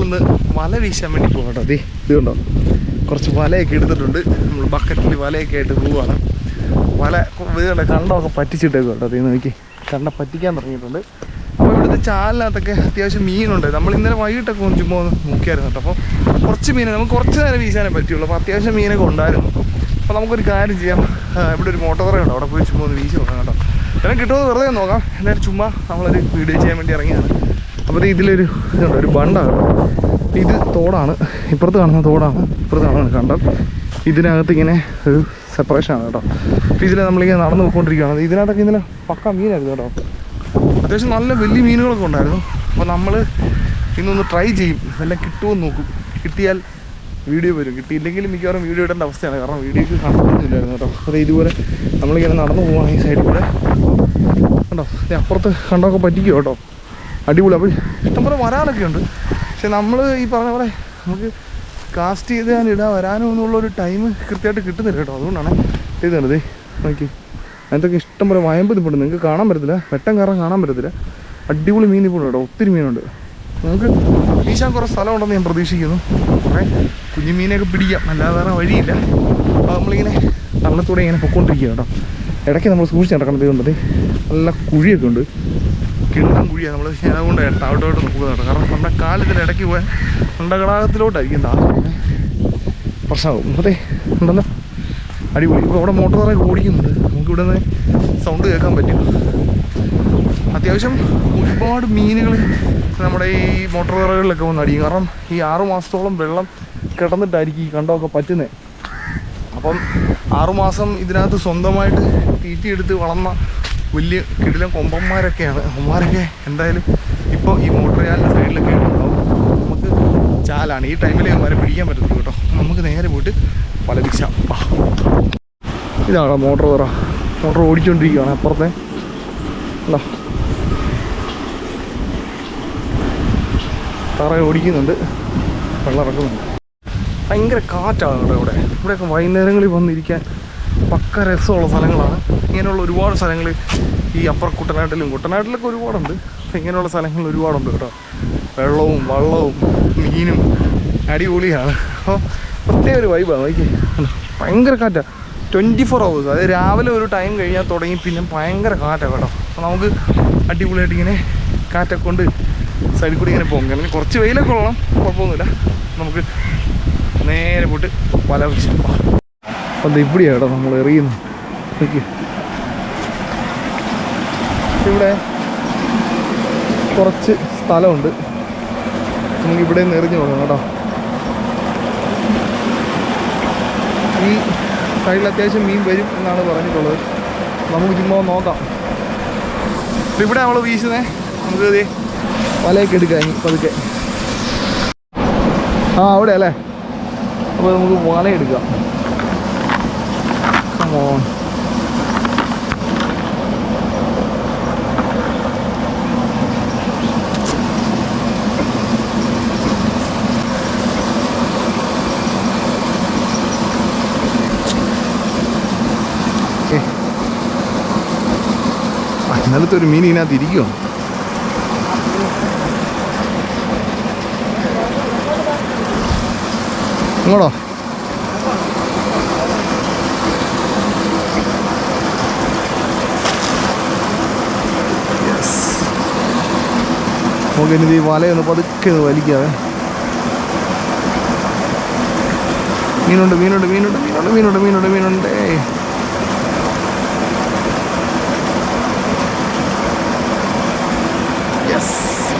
നമ്മളിന്ന് വല വീശാൻ വേണ്ടി പോകാം അതെ ഇത് കണ്ടോ കുറച്ച് വലയൊക്കെ എടുത്തിട്ടുണ്ട്. നമ്മൾ ബക്കറ്റിൽ വലയൊക്കെ ആയിട്ട് പോവുകയാണ് വല ഇതുകൊണ്ട് കണ്ടമൊക്കെ പറ്റിച്ചിട്ടൊക്കെ കേട്ടോ അതെ നോക്കി. കണ്ട പറ്റിക്കാൻ തുടങ്ങിയിട്ടുണ്ട്. അപ്പോൾ ഇവിടുത്തെ ചാലിനകത്തൊക്കെ അത്യാവശ്യം മീനുണ്ട്. നമ്മൾ ഇന്നലെ വൈകിട്ടൊക്കെ ഒന്ന് നോക്കിയായിരുന്നു കേട്ടോ. അപ്പോൾ കുറച്ച് മീൻ നമുക്ക് കുറച്ച് നേരം വീശാനേ പറ്റുള്ളൂ അപ്പോൾ അത്യാവശ്യം മീനൊക്കെ ഉണ്ടായിരുന്നു. അപ്പോൾ നമുക്കൊരു കാര്യം ചെയ്യാം. ഇവിടെ ഒരു മോട്ടോർ ഉണ്ട്. അവിടെ പോയി ചുമ്മാ ഒന്ന് വീശി നോക്കാം കേട്ടോ. എല്ലാം കിട്ടുമോ വെറുതെ നോക്കാം. എന്തായാലും ചുമ്മാ നമ്മളൊരു വീഡിയോ ചെയ്യാൻ വേണ്ടി ഇറങ്ങിയാണ് അപ്പോൾ ഇതിലൊരു ഇതുണ്ട് ഒരു ബണ്ടാണ്. ഇത് തോടാണ്. ഇപ്പുറത്ത് കാണുന്ന തോടാണ്. ഇപ്പുറത്ത് കാണുന്ന കണ്ടം? ഇതിനകത്ത് ഇങ്ങനെ ഒരു സെപ്പറേഷനാണ് കേട്ടോ. അപ്പോൾ ഇതിൽ നമ്മളിങ്ങനെ നടന്നു പോയിക്കൊണ്ടിരിക്കുകയാണ്. ഇതിനകത്തൊക്കെ ഇന്നലെ പക്ക മീനായിരുന്നു കേട്ടോ. അത്യാവശ്യം നല്ല വലിയ മീനുകളൊക്കെ ഉണ്ടായിരുന്നു. അപ്പോൾ നമ്മൾ ഇന്നൊന്ന് ട്രൈ ചെയ്യും. വല്ല കിട്ടുമോ എന്ന് നോക്കും. കിട്ടിയാൽ വീഡിയോ വരും. കിട്ടിയില്ലെങ്കിൽ മിക്കവാറും വീഡിയോ ഇടേണ്ട അവസ്ഥയാണ്. കാരണം വീഡിയോക്ക് കാണുന്നില്ലായിരുന്നു കേട്ടോ. അപ്പോൾ ഇതുപോലെ നമ്മളിങ്ങനെ നടന്നു പോവാണ് ഈ സൈഡിൽ കൂടെ. കണ്ടോ? അപ്പുറത്ത് കണ്ടൊക്കെ പറ്റിക്കും കേട്ടോ? അടിപൊളി. അപ്പോൾ ഇഷ്ടംപോലെ വരാനൊക്കെ ഉണ്ട്. പക്ഷെ നമ്മൾ ഈ പറഞ്ഞ പോലെ നമുക്ക് കാസ്റ്റ് ചെയ്ത് ഞാൻ ഇടാൻ വരാനോ എന്നുള്ളൊരു ടൈം കൃത്യമായിട്ട് കിട്ടുന്നില്ല കേട്ടോ. അതുകൊണ്ടാണ് കണ്ടത് നോക്കി. അതിനകത്തൊക്കെ ഇഷ്ടംപോലെ വയമ്പ് ഇപ്പോൾ നിങ്ങൾക്ക് കാണാൻ പറ്റത്തില്ല. വെട്ടം കാരണം കാണാൻ പറ്റത്തില്ല. അടിപൊളി മീൻ ഇപ്പോൾ കേട്ടോ. ഒത്തിരി മീനുണ്ട് നമുക്ക് വീശാൻ കുറേ സ്ഥലമുണ്ടെന്ന് ഞാൻ പ്രതീക്ഷിക്കുന്നു. കുറേ കുഞ്ഞു മീനൊക്കെ പിടിക്കാം. അല്ലാതെ വേറെ വഴിയില്ല. അപ്പോൾ നമ്മളിങ്ങനെ തള്ളത്തൂടെ ഇങ്ങനെ പൊക്കോണ്ടിരിക്കുക കേട്ടോ. ഇടയ്ക്ക് നമ്മൾ സൂക്ഷിച്ച് നടക്കണം ഇതുകൊണ്ട് നല്ല കുഴിയൊക്കെ ഉണ്ട്. കിണ്ണം കുഴിയാണ് നമ്മൾ ഞാൻ അതുകൊണ്ട് താഴോട്ടോട്ട് നോക്കുക നടക്കാം. കാരണം നമ്മുടെ കാലത്തിൽ ഇടയ്ക്ക് പോയാൽ അണ്ടകളാകത്തിലോട്ടായിരിക്കും താഴെ പ്രശ്നമാകും അതെ ഉണ്ടല്ലോ അടിപൊളി. ഇപ്പോൾ അവിടെ മോട്ടോറൊക്കെ ഓടിക്കുന്നുണ്ട്. നമുക്കിവിടെ നിന്ന് സൗണ്ട് കേൾക്കാൻ പറ്റും. അത്യാവശ്യം ഒരുപാട് മീനുകൾ നമ്മുടെ ഈ മോട്ടോർ വിറകളിലൊക്കെ വന്ന് അടിക്കും. കാരണം ഈ ആറു മാസത്തോളം വെള്ളം കിടന്നിട്ടായിരിക്കും ഈ കണ്ടമൊക്കെ പറ്റുന്നത് അപ്പം ആറുമാസം ഇതിനകത്ത് സ്വന്തമായിട്ട് തീറ്റിയെടുത്ത് വളർന്ന വലിയ കിടിലം കൊമ്പന്മാരൊക്കെയാണ്. അവന്മാരൊക്കെ എന്തായാലും ഇപ്പോൾ ഈ മോട്ടോർ ചാലിന്റെ സൈഡിലൊക്കെ ഉണ്ടാവും നമുക്ക് ചാലാണ്. ഈ ടൈമിൽ അവന്മാരെ പിടിക്കാൻ പറ്റത്തുള്ളൂ കേട്ടോ. നമുക്ക് നേരെ പോയിട്ട് പലപിച്ചാം. ഇതാണ് മോട്ടോർ പറ. മോട്ടോർ ഓടിച്ചുകൊണ്ടിരിക്കുകയാണ് അപ്പുറത്തെ. അല്ലോ തറ ഓടിക്കുന്നുണ്ട്. വെള്ളം ഇറക്കുന്നുണ്ട്. ഭയങ്കര കാറ്റാണ് ഇവിടെ ഇവിടെ. ഇവിടെയൊക്കെ വൈകുന്നേരങ്ങളിൽ വന്നിരിക്കാൻ പക്ക രസമുള്ള സ്ഥലങ്ങളാണ്. ഇങ്ങനെയുള്ള ഒരുപാട് സ്ഥലങ്ങൾ ഈ അപ്പർ കുട്ടനാട്ടിലും കുട്ടനാട്ടിലൊക്കെ ഒരുപാടുണ്ട്. പക്ഷെ ഇങ്ങനെയുള്ള സ്ഥലങ്ങൾ ഒരുപാടുണ്ട് കേട്ടോ. വെള്ളവും വള്ളവും മീനും അടിപൊളിയാണ്. അപ്പോൾ പ്രത്യേക ഒരു വൈബാണ് നോക്കി ഭയങ്കര കാറ്റാണ് ട്വന്റി ഫോർ അവേഴ്സ് അതായത് രാവിലെ ഒരു ടൈം കഴിഞ്ഞാൽ തുടങ്ങി പിന്നെ ഭയങ്കര കാറ്റാണ് കേട്ടോ. അപ്പോൾ നമുക്ക് അടിപൊളിയായിട്ട് ഇങ്ങനെ കാറ്റൊക്കെ കൊണ്ട് സൈഡിൽ കൂടി ഇങ്ങനെ പോകും. കാരണം കുറച്ച് വെയിലൊക്കെ ഉള്ളണം കുഴപ്പമൊന്നുമില്ല. നമുക്ക് നേരെ പോയിട്ട് പല വിഷം അത് ഇവിടെയാണ് നമ്മൾ എറിയുന്നു. നോക്കി ഇവിടെ കുറച്ച് സ്ഥലമുണ്ട്. നമുക്ക് ഇവിടെ നിന്ന് എറിഞ്ഞു പോകണം കേട്ടോ. ഈ സൈഡിൽ അത്യാവശ്യം മീൻ വരും എന്നാണ് പറഞ്ഞിട്ടുള്ളത്. നമുക്ക് ചുമ്മാ നോക്കാം. അപ്പം ഇവിടെ നമ്മൾ വീശുന്നേ. നമുക്ക് വലയൊക്കെ എടുക്കാം പതുക്കെ. ആ അവിടെ അല്ലേ അപ്പോൾ നമുക്ക് വല എടുക്കാം Come on. Okay. ഇന്നലത്തെ ഒരു മീൻ ഇതിനകത്ത് ഇരിക്കുമോ ഇങ്ങോട്ടോ നമുക്ക് ഇനി ഈ വലയൊന്ന് പതുക്കെ വലിക്കാതെ മീനുണ്ട് മീനുണ്ട് മീനുണ്ട് മീനുണ്ട് മീനുണ്ട് മീനുണ്ട് മീനുണ്ട്.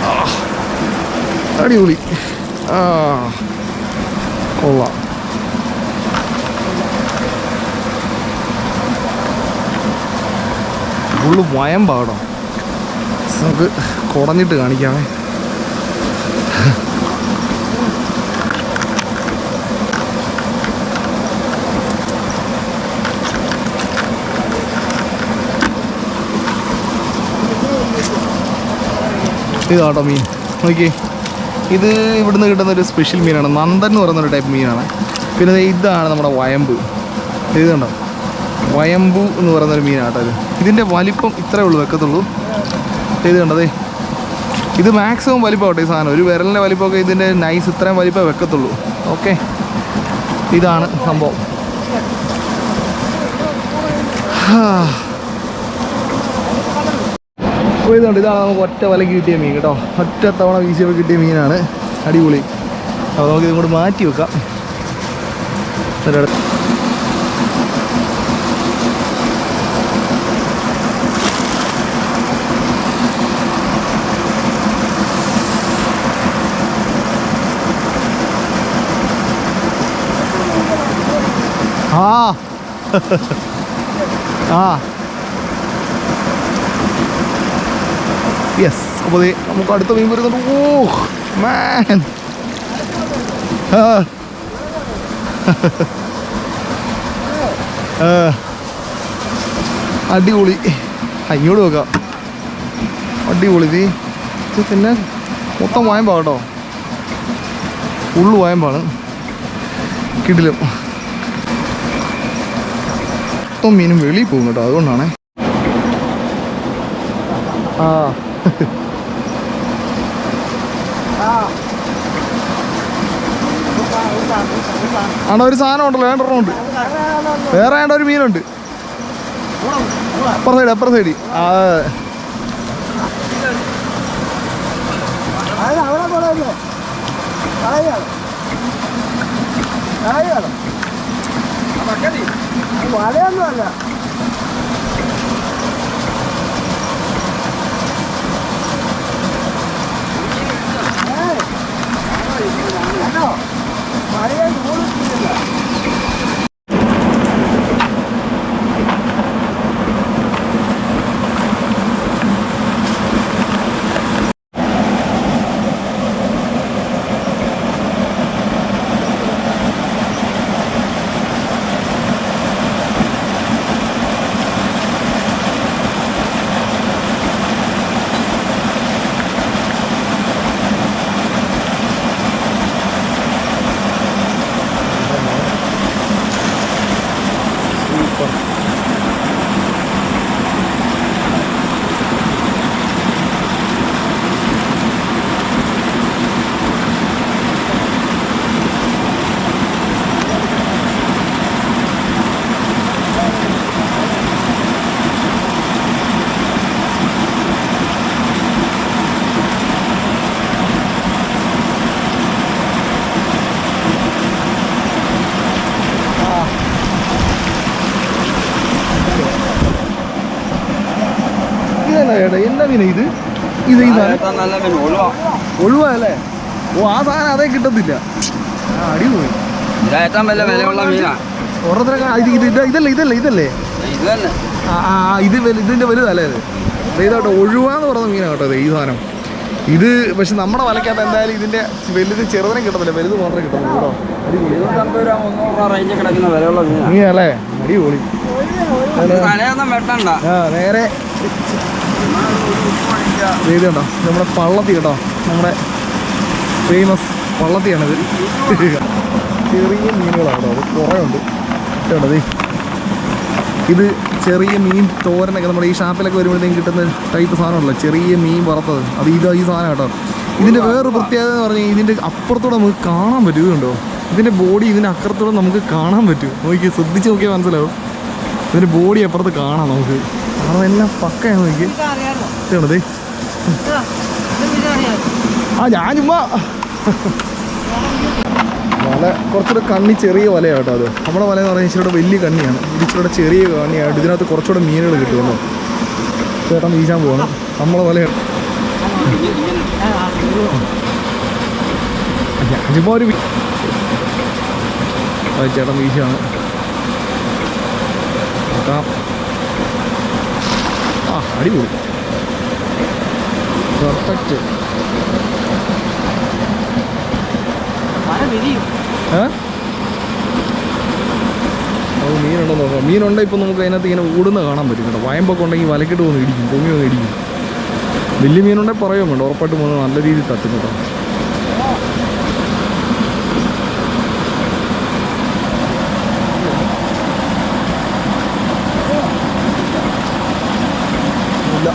ആ. അടിപൊളി. ആ. കൊള്ളാം ഫുള്ള് വയമ്പാടോ നമുക്ക് കുടഞ്ഞിട്ട് കാണിക്കാമേ. ഇതാട്ടോ മീൻ. നോക്കി ഇത് ഇവിടുന്ന് കിട്ടുന്ന ഒരു സ്പെഷ്യൽ മീനാണ്. നന്ദൻ എന്ന് പറയുന്ന ഒരു ടൈപ്പ് മീനാണ്. പിന്നെ ഇതാണ് നമ്മുടെ വയമ്പ്. ഇത് കണ്ടോ? വയമ്പു എന്ന് പറയുന്ന ഒരു മീനാട്ടോ ഇത്. ഇതിന്റെ വലിപ്പം ഇത്രേ ഉള്ളൂ വെക്കത്തുള്ളൂ. ഇത് കണ്ടതേ ഇത് മാക്സിമം വലിപ്പമാവട്ടെ ഈ സാധനം. ഒരു വിരലിന്റെ വലിപ്പമൊക്കെ ഇതിന്റെ നൈസ് ഇത്രയും വലിപ്പം വെക്കത്തുള്ളൂ. ഓക്കെ ഇതാണ് സംഭവം. അപ്പോൾ ഇതുണ്ട് ഇതാണ് നമുക്ക് ഒറ്റ വലയ്ക്ക് കിട്ടിയ മീൻ കേട്ടോ. ഒറ്റ തവണ വീശിയപ്പോൾ കിട്ടിയ മീനാണ്. അടിപൊളി. അപ്പോൾ നമുക്ക് ഇതും മാറ്റി വെക്കാം. ആ. ആ. യെസ് അപ്പോൾ നമുക്ക് അടുത്ത മീൻ വരുന്നുണ്ട് ഓ മാൻ. അടിപൊളി. അങ്ങോട്ട് വെക്കാം. അടിപൊളി ഇത്. പിന്നെ മൊത്തം വായമ്പാ കേട്ടോ ഉള്ളു വായമ്പാണ്. കിടിലും. മൊത്തം മീനും വെളിയിൽ പോകും കേട്ടോ അതുകൊണ്ടാണേ. ആ. ആണോ ഒരു സാധനം ഉണ്ടല്ലോ രണ്ടെണ്ണം ഉണ്ട് വേറെ വേണ്ട ഒരു മീനുണ്ട് അപ്പുറ സൈഡ് അപ്പുറ സൈഡ് ആ ano? Marian, ചേട്ടാ എന്താ ഇത്? ഇത് ഒഴിവാ അല്ലേ? ഓ ആ സാധനം അതേ കിട്ടത്തില്ല. അടിപൊളി. ഇത് ഏറ്റവും വലിയ വിലയുള്ള മീനാ ഓരോരുത്തരൊക്കെ ഇത് ഇത് ഇത് ഇതല്ലേ ഇതല്ലേ ഇതല്ലേ? ഇത് ആ ഇത് ഇതിന്റെ വലുതല്ലേ ഇത്? ഇതാട്ടോ ഒഴുവാന്ന് പറയുന്ന മീനാണ് കേട്ടോ ഈ സാധനം. ഇത് പക്ഷെ നമ്മുടെ വലക്കകത്ത് എന്തായാലും ഇതിന്റെ വലുത് ചെറുതിനെ കിട്ടത്തില്ല വലുത് മാത്രമേ കിട്ടത്തുള്ളൂ കേട്ടോ. അടിപൊളി. മീനല്ലേ അടിപൊളി. നേരെ കണ്ടോ നമ്മുടെ പള്ളത്തി കേട്ടോ. നമ്മുടെ ഫേമസ് പള്ളത്തിയാണിത്. ചെറിയ മീനുകളാണ് അത് കുറേ ഉണ്ട് ഇത് ചെറിയ മീൻ തോരനൊക്കെ നമ്മുടെ ഈ ഷാപ്പിലൊക്കെ വരുമ്പോഴത്തേക്കും കിട്ടുന്ന ടൈപ്പ് സാധനമല്ല? ചെറിയ മീൻ വറുത്തത്. അത് ഇത് ഈ സാധനം കേട്ടോ. ഇതിന്റെ വേറൊരു പ്രത്യേകത എന്ന് പറഞ്ഞാൽ ഇതിന്റെ അപ്പുറത്തൂടെ നമുക്ക് കാണാൻ പറ്റും ഇതുണ്ടോ ഇതിന്റെ ബോഡി ഇതിന്റെ അപ്പുറത്തൂടെ നമുക്ക് കാണാൻ പറ്റും നോക്കി ശ്രദ്ധിച്ച് നോക്കിയാൽ മനസ്സിലാവും. ഇതിന്റെ ബോഡി അപ്പുറത്ത് കാണാം നമുക്ക്. എല്ലാം പക്കയാണ് എനിക്ക് ആ ഞാൻ ചുമ്മാ. വല കുറച്ചുകൂടെ കണ്ണി ചെറിയ വലയാണ് കേട്ടോ അത്. നമ്മുടെ വല എന്ന് പറഞ്ഞാൽ ഇച്ചിരി വലിയ കണ്ണിയാണ്. ഇത് ഇച്ചിരി ചെറിയ കണ്ണിയാണ്. ഇതിനകത്ത് കുറച്ചുകൂടെ മീനുകൾ കിട്ടുമല്ലോ. ചേട്ടൻ വീശാൻ പോവാണ്. നമ്മളെ വല ഞാൻ ചുമ്മാ ഒരു ചേട്ടൻ വീശാണ്. നോക്കാം. അടിപൊളി. പെർഫെക്റ്റ് അത് മീനുണ്ടോ നോക്കാം. മീനുണ്ടെങ്കിൽ ഇപ്പം നമുക്ക് അതിനകത്ത് ഇങ്ങനെ ഓടുന്ന കാണാൻ പറ്റും കേട്ടോ. വയമ്പൊക്കെ ഉണ്ടെങ്കിൽ വലക്കിട്ട് വന്ന് ഇടിക്കും പൊങ്ങി വന്ന് ഇടിക്കും. വലിയ മീനുണ്ടെങ്കിൽ പറയുകയും വേണ്ട ഉറപ്പായിട്ട് പോകുന്നത് നല്ല രീതിയിൽ തട്ടും കേട്ടോ ഇല്ല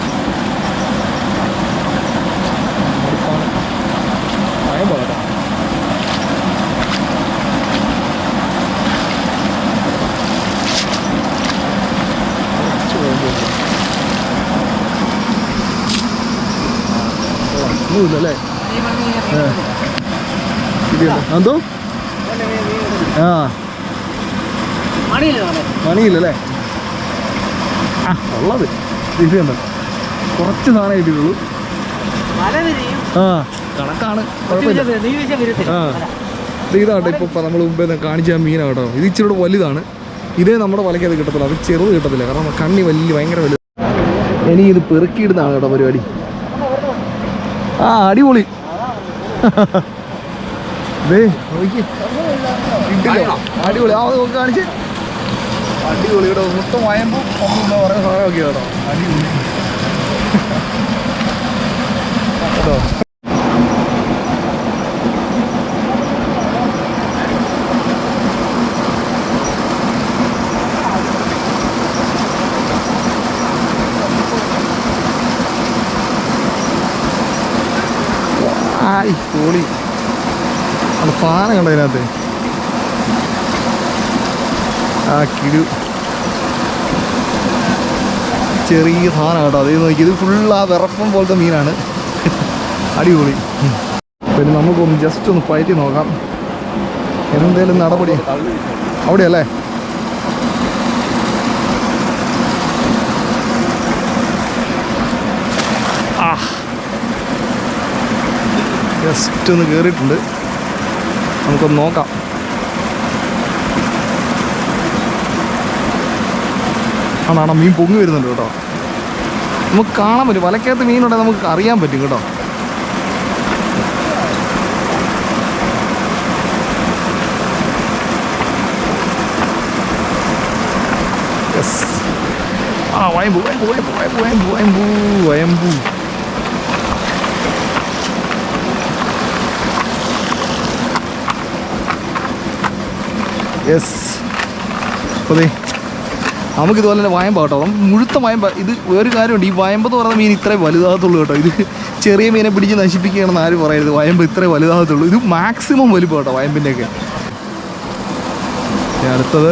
ഒന്നുമില്ല അല്ലേ എന്തോ? ആ. മണിയില്ലല്ലേ ആ ഉള്ളത്. ഇത് കണ്ടോ കുറച്ച് സാധനം കിട്ടിയിട്ടുള്ളൂ ആ കണക്കാണ്. ആ. ഇത് ഇതാട്ടോ ഇപ്പോൾ നമ്മൾ മുമ്പേ കാണിച്ച മീനാട്ടോ ഇത് ഇച്ചിരി വലുതാണ്. ഇതേ നമ്മുടെ വലയ്ക്ക് കിട്ടത്തില്ല. അത് ചെറുത് കിട്ടത്തില്ല. കാരണം കണ്ണി വലിയ ഭയങ്കര വലുത്. ഇനി ഇത് പെറുക്കിയിടുന്നതാണ് കേട്ടോ പരിപാടി. ആ അടിപൊളി. അടിപൊളി. ആ കാണിച്ച്. അടിപൊളി. കേട്ടോ മൊത്തം വയമ്പും ഒന്നും പറയുന്ന സാധനമൊക്കെ കേട്ടോ അടിപൊളി. കേട്ടോ? പൊളി. സാധനം കണ്ടോ ഇതിനകത്ത് ആ കിടു. ചെറിയ സാധനം കേട്ടോ. അതേ നോക്കി ഇത് ഫുൾ ആ വിറപ്പം പോലത്തെ മീനാണ്. അടിപൊളി. പിന്നെ നമുക്കൊന്ന് ജസ്റ്റ് ഒന്ന് പയറ്റി നോക്കാം. എന്തേലും നടപടി. അവിടെയല്ലേ? ജസ്റ്റ് ഒന്ന് കയറിയിട്ടുണ്ട് നമുക്കൊന്ന് നോക്കാം. ആണാണോ? മീൻ പൊങ്ങി വരുന്നുണ്ട് കേട്ടോ. നമുക്ക് കാണാൻ പറ്റും. വലക്കകത്ത് മീനുണ്ടെങ്കിൽ നമുക്ക് അറിയാൻ പറ്റും കേട്ടോ. യെസ് ആ വയമ്പു വയമ്പു വയമ്പു വയമ്പു വയമ്പു വയമ്പു വയമ്പു. യെസ് അതെ ദേ നമുക്ക് ഇതുപോലെ തന്നെ വായമ്പ കേട്ടോ. നമുക്ക് മുഴുത്ത വായമ്പ ഇത് ഒരു കാര്യമുണ്ട്. ഈ വായമ്പ എന്ന് പറയുന്ന മീൻ ഇത്രേ വലുതാകത്തുള്ളൂ കേട്ടോ. ഇത് ചെറിയ മീനെ പിടിച്ച് നശിപ്പിക്കുകയാണെന്ന് ആരും പറയരുത്. വായമ്പ ഇത്രേ വലുതാകത്തുള്ളൂ. ഇത് മാക്സിമം വലുപ്പം കേട്ടോ വായമ്പിന്റെയൊക്കെ അടുത്തത്.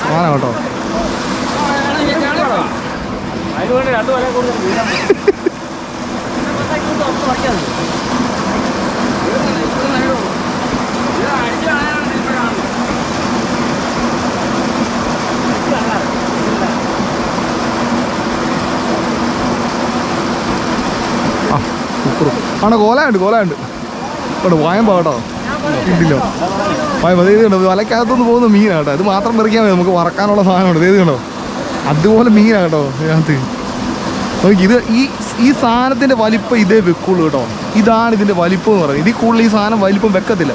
സാധനം കേട്ടോ. ആ സൂപ്പർ ആണോ കോലയുണ്ട് കോലയുണ്ട് കേട്ടോ വായം പാട്ടോ ഇല്ലല്ലോ വായം ഇത് കണ്ടോ വലക്കകത്തുനിന്ന് പോകുന്ന മീനാണ് കേട്ടോ ഇത് മാത്രം പെറിക്കാൻ മതി നമുക്ക് വറക്കാനുള്ള സാധനമാണ് ഇത് കണ്ടോ അതുപോലെ മീനാണ് കേട്ടോ ഇതിനകത്ത്. നോക്കി ഇത് ഈ ഈ സാധനത്തിന്റെ വലിപ്പം ഇതേ വെക്കുള്ളൂ കേട്ടോ. ഇതാണ് ഇതിന്റെ വലിപ്പം എന്ന് പറയുന്നത്. ഇതിൽ കൂടുതൽ ഈ സാധനം വലിപ്പം വെക്കത്തില്ല.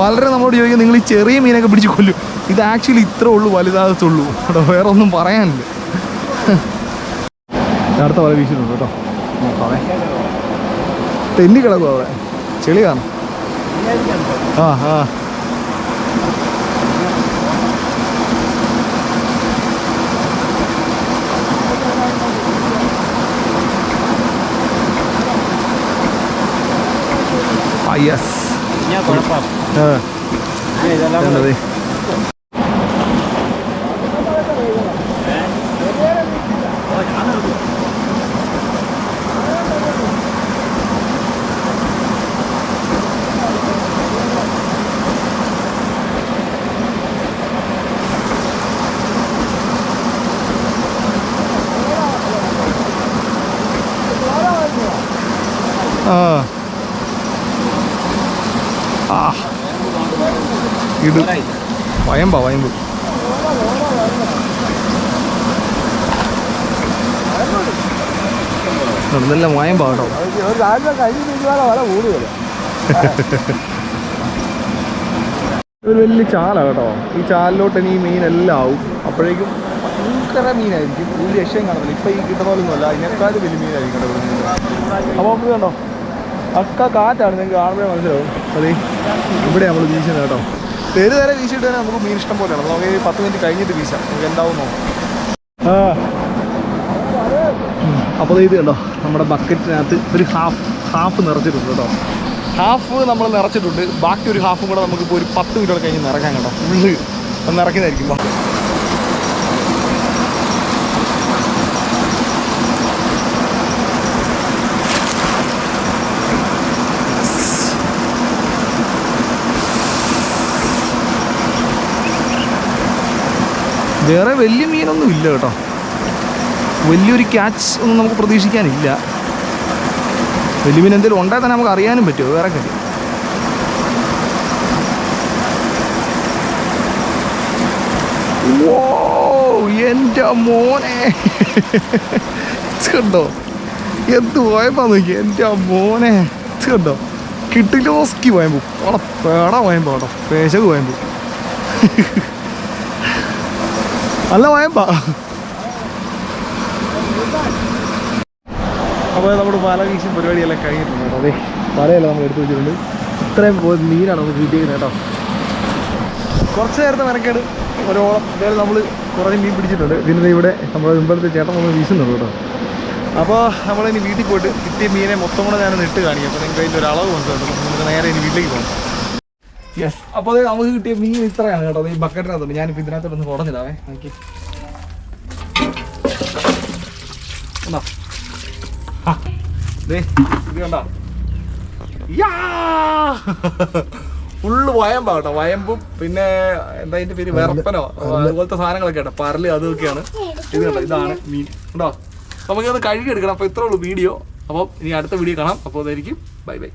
പലരും നമ്മളോട് ചോദിക്കും നിങ്ങൾ ഈ ചെറിയ മീനൊക്കെ പിടിച്ച് കൊല്ലും. ഇത് ആക്ച്വലി ഇത്രേ ഉള്ളൂ വലുതാകത്തുള്ളൂ. അവിടെ വേറെ ഒന്നും പറയാനില്ല. അടുത്ത വല വീശിട്ടുണ്ട് കേട്ടോ. നോക്കാവേ തെന്നി കിടക്കും അവിടെ. ചെളി കാണും. ആ ആ. ആ യെസ് ആ വേണ്ടതേ ആ ആ ഇട് വയമ്പാ വയമ്പ്. ഇതെല്ലാം വയമ്പ ഒരു വലിയ ചാല കേട്ടോ. ഈ ചാലിലോട്ട് ഇനി മീൻ എല്ലാം ആവും. അപ്പോഴേക്കും ഭയങ്കര മീനായിരിക്കും. ഒരു രക്ഷയും കാണത്തില്ല. ഇപ്പം ഈ കിട്ടുന്ന പോലൊന്നും അല്ല. അതിനേക്കാൾ വലിയ മീനായിരിക്കും കേട്ടോ അപ്പോൾ നമുക്ക് കണ്ടോ? അക്ക കാറ്റാണ്. നിങ്ങൾക്ക് കാണുമ്പോഴേ മനസ്സിലാവും. അതെ. ഇവിടെ നമ്മൾ വീശുന്നത് കേട്ടോ. പേര് നേരെ വീശിയിട്ട് തന്നെ നമുക്ക് മീൻ ഇഷ്ടം പോലെയാണ്. നമുക്ക് ഈ പത്ത് മിനിറ്റ് കഴിഞ്ഞിട്ട് വീശാം. നമുക്ക് എന്താവും നോക്കാം. അപ്പോൾ ഇത് കണ്ടോ നമ്മുടെ ബക്കറ്റിനകത്ത് ഒരു ഹാഫ് ഹാഫ് നിറച്ചിട്ടുണ്ട് കേട്ടോ. ഹാഫ് നമ്മൾ നിറച്ചിട്ടുണ്ട്. ബാക്കി ഒരു ഹാഫും കൂടെ നമുക്കിപ്പോൾ ഒരു പത്ത് മിനിറ്റ് കൂടെ കഴിഞ്ഞ് നിറക്കാൻ കേട്ടോ. ഫുള്ള്. നിറക്കുന്നതായിരിക്കും നിറയ്ക്കുന്നതായിരിക്കും. വേറെ വലിയ മീനൊന്നും ഇല്ല കേട്ടോ. വലിയൊരു ക്യാച്ച് ഒന്നും നമുക്ക് പ്രതീക്ഷിക്കാനില്ല. വലിയ മീൻ എന്തെങ്കിലും ഉണ്ടായാൽ തന്നെ നമുക്ക് അറിയാനും പറ്റുമോ വേറെ കാര്യം. എന്റെ മോനെ. കണ്ടോ എന്ത് പോയപ്പോ നോക്കി എന്റെ മോനെ. കണ്ടോ കിട്ടിലോസ്കി പോയമ്പോ അവിടെ പേട പോയമ്പോ കേട്ടോ. പേശക് പോയമ്പോ നല്ല വയമ്പ. അപ്പോൾ നമ്മുടെ പല വീശും പരിപാടിയെല്ലാം കഴിഞ്ഞിട്ടുണ്ട് അതെ പലയെല്ലാം നമ്മൾ എടുത്തു വെച്ചിട്ടുണ്ട്. ഇത്രയും പോയി മീനാണ് നമുക്ക് കിട്ടിയത് കേട്ടോ. കുറച്ച് നേരത്തെ മെനക്കേട് ഒരോളം. എന്തായാലും നമ്മൾ കുറേ മീൻ പിടിച്ചിട്ടുണ്ട്. ദേ ഇവിടെ നമ്മുടെ മുമ്പത്തെ ചേട്ടൻ നമ്മൾ വീശുന്നുണ്ട് കേട്ടോ. അപ്പോൾ നമ്മളിനി വീട്ടിൽ പോയിട്ട് കിട്ടിയ മീനെ മൊത്തം കൂടെ ഞാനൊന്ന് ഇട്ട് കാണിക്കാം. അപ്പോൾ നിങ്ങൾക്ക് അതിന്റെ ഒരു അളവ് മനസ്സിലാവും നമുക്ക് നേരെ ഇനി വീട്ടിലേക്ക് പോകാം. യെസ് അപ്പോൾ ദേ നമുക്ക് കിട്ടിയ മീൻ ഇത്രയാണ് കേട്ടോ. ഈ ബക്കറ്റിനകത്തുണ്ട് ഞാനിപ്പോൾ ഇതിനകത്തോട്ടൊന്ന് കുടഞ്ഞിടാവേ നോക്കി. എന്നാ ഇത് കണ്ടോ? ഫുള്ള് വയമ്പാ കേട്ടോ. വയമ്പും പിന്നെ എന്താ അതിന്റെ പേര്? വെറപ്പനോ? അതുപോലത്തെ സാധനങ്ങളൊക്കെ കേട്ടോ. പരൽ അതൊക്കെയാണ്. ഇത് കേട്ടോ ഇതാണ് മീൻ കേട്ടോ നമുക്കത് കഴുകി എടുക്കണം അപ്പോൾ ഇത്രേ ഉള്ളൂ വീഡിയോ. അപ്പോൾ ഇനി അടുത്ത വീഡിയോ കാണാം. അപ്പോൾ അതായിരിക്കും. Bye bye.